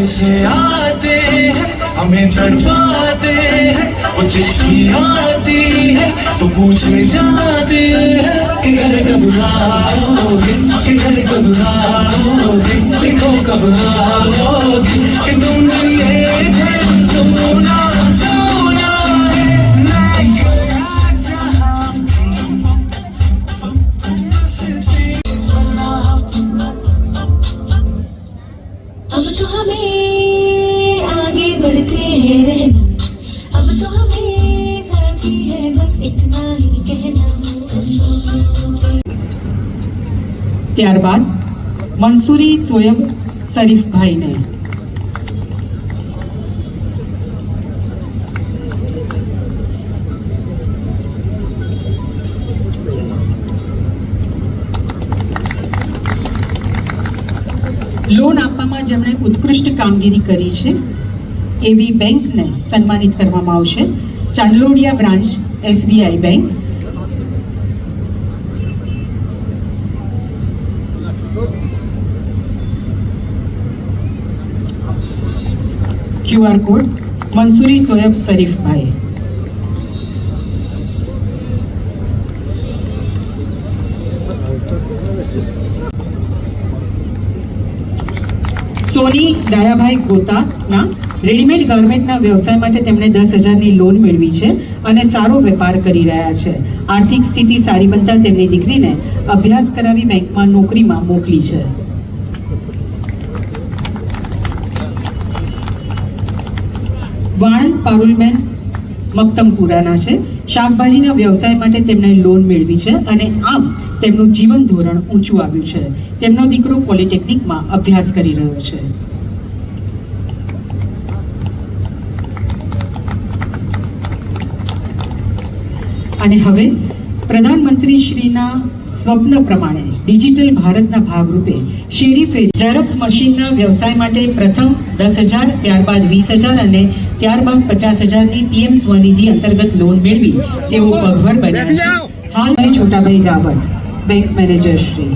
संदेशे आते हैं हमें तड़पाते हैं वो चिट्ठी आती है तो पूछे जाते हैं कि घर कब आओगे कि घर कब आओगे लिखो कब आओगे बढ़ते हैं रहना अब तो हमें साथी है बस इतना ही कहना ત્યારબાદ મંસૂરી સોયબ શરીફભાઈને લોન આપવામાં જેમણે ઉત્કૃષ્ટ કામગીરી કરી છે એવી બેંકને સન્માનિત કરવામાં આવશે. Chandlodiya branch SBI bank. QR code Mansuri Soyab Sharifbhai. Soni, Dayabhai ગોતાના readymade ગાર્મેન્ટના વ્યવસાય માટે તેમણે દસ હજારની લોન મેળવી છે અને સારો વેપાર કરી રહ્યા છે. આર્થિક સ્થિતિ સારી બનતા તેમની દીકરીને અભ્યાસ કરાવી બેંકમાં નોકરીમાં મોકલી છે. વાણંદ પારુલબેન મક્તમપુરાના છે. શાકભાજીના વ્યવસાય માટે તેમણે લોન મેળવી છે અને આમ તેમનું જીવન ધોરણ ઊંચું આવ્યું છે. તેમનો દીકરો પોલિટેકનિકમાં અભ્યાસ કરી રહ્યો છે. અને હવે પ્રધાનમંત્રી શ્રીના સ્વપ્ન પ્રમાણે ડિજિટલ ભારતના ભાગરૂપે શેરી ઝેરોક્સ મશીનના વ્યવસાય માટે પ્રથમ દસ હજાર, ત્યારબાદ વીસ હજાર અને ત્યારબાદ પચાસ હજારની પીએમ સ્વનિધિ અંતર્ગત લોન મેળવી તેઓ પગભર બન્યા છે. હાલ ભાઈ છોટાભાઈ રાવત, બેંક મેનેજર શ્રી.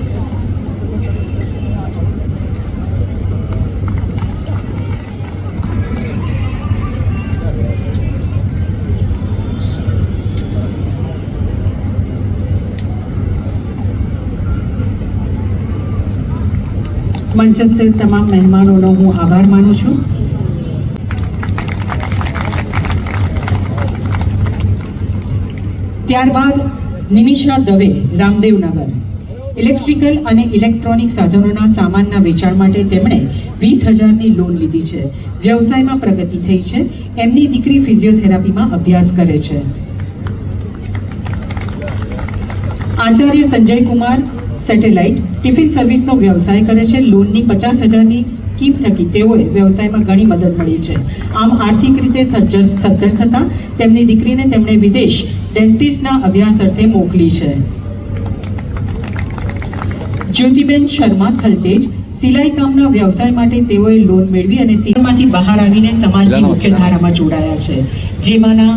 મંચસ્થ તમામ મહેમાનોનો હું આભાર માનું છું. ત્યારબાદ નિમિષા દવે, રામદેવનગર. ઇલેક્ટ્રિકલ અને ઇલેક્ટ્રોનિક સાધનોના સામાનના વેચાણ માટે તેમણે વીસ હજારની લોન લીધી છે. વ્યવસાયમાં પ્રગતિ થઈ છે. એમની દીકરી ફિઝિયોથેરાપીમાં અભ્યાસ કરે છે. આચાર્ય સંજય કુમાર સેટેલાઇટ ટિફિન સર્વિસનો વ્યવસાય કરે છે. લોનની પચાસ હજારની સ્કીમ થકી તેઓએ વ્યવસાયમાં ઘણી મદદ મળી છે. આમ આર્થિક રીતે સદ્ધર થતાં તેમની દીકરીને તેમણે વિદેશ ડેન્ટિસ્ટના અભ્યાસ અર્થે મોકલી છે. જ્યોતિબેન શર્મા થલતેજ સિલાઈ કામના વ્યવસાય માટે તેઓએ લોન મેળવી અને સિલાઈમાંથી બહાર આવીને સમાજની મુખ્ય ધારામાં જોડાયા છે. જેમાંના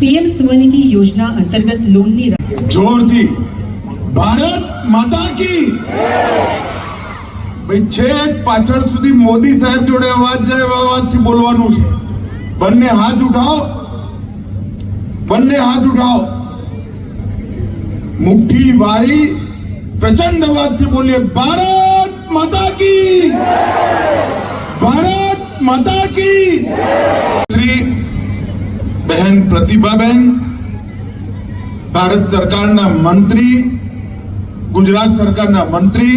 પીએમ સ્વનિધિ યોજના અંતર્ગત લોનની જોરથી. ભારત માતા કી. ભાઈ, છેક પાછળ સુધી મોદી સાહેબ જોડે અવાજ જાય અવાજથી બોલવાનું છે. બંને હાથ ઉઠાવો. બંને હાથ ઉઠાવો. મુઠ્ઠી વારી પ્રચંડ અવાજથી બોલીએ, ભારત માતા કી. ભારત માતા કી. શ્રી બહેન પ્રતિભાબેન ભારત સરકારના મંત્રી, ગુજરાત સરકારના મંત્રી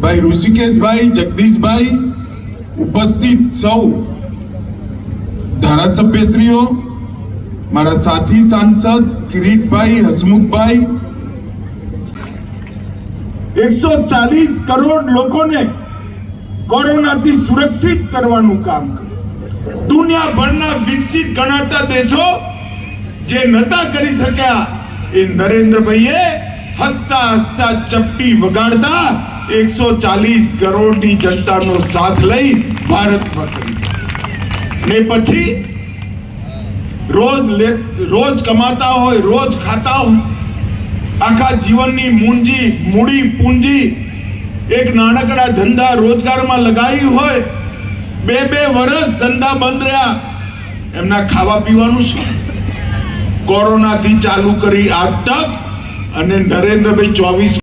ભાઈ ઋષિકેશભાઈ, જગદીશભાઈ ઉપસ્થિત સૌ ધારાસભ્યશ્રીઓ, મારા સાથી સાંસદ કિરીટભાઈ હસમુખભાઈ, એકસો ચાલીસ કરોડ લોકોને કોરોનાથી સુરક્ષિત કરવાનું કામ કર્યું. દુનિયાભરના વિકસિત ગણાતા દેશો જે નતા કરી શક્યા એ નરેન્દ્રભાઈએ હસતા હસતા ચપટી વગાડતા એકસો ચાલીસ કરોડની જનતાનો સાથ લઈ ભારતમાં કરી ને પછી રોજ રોજ કમાતા હોય, રોજ ખાતા હોય, આખા જીવનની મૂંજી, મૂડી, પૂંજી, એક નાનકડા ધંધા રોજગારમાં લગાવી હોય, બે બે વર્ષ ધંધા બંધ રહ્યા, એમના ખાવા પીવાનું શું? કોરોનાથી ચાલુ કરી આજ તક અને નરેન્દ્રભાઈ ચોવીસ